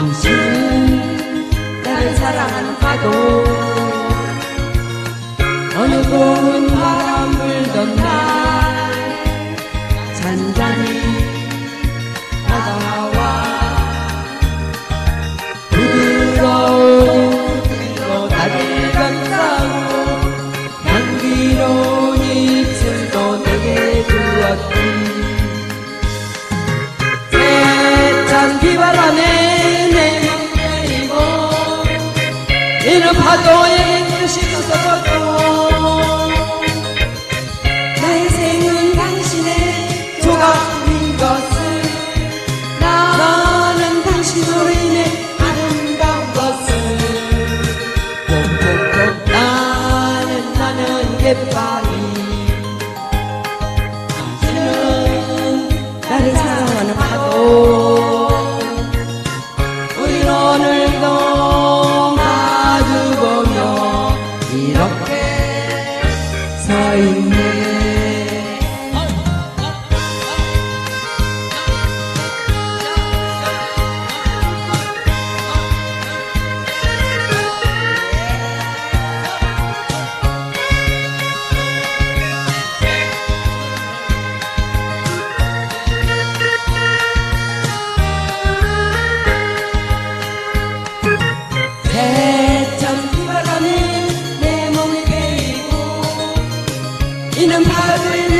당신은 나를 사랑하는 파도. 어느 고운 바람 불던 날 잔잔히 다가와 이는 파도에 뜻이 쏟아도 나의 생은 당신의 조각인 것을 나는 당신으로 인해 아름다운 것을 꼭꼭꼭 나는 나는 예뻐 이는 파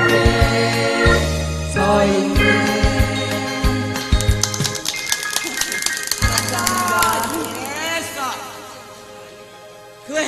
เพื่อ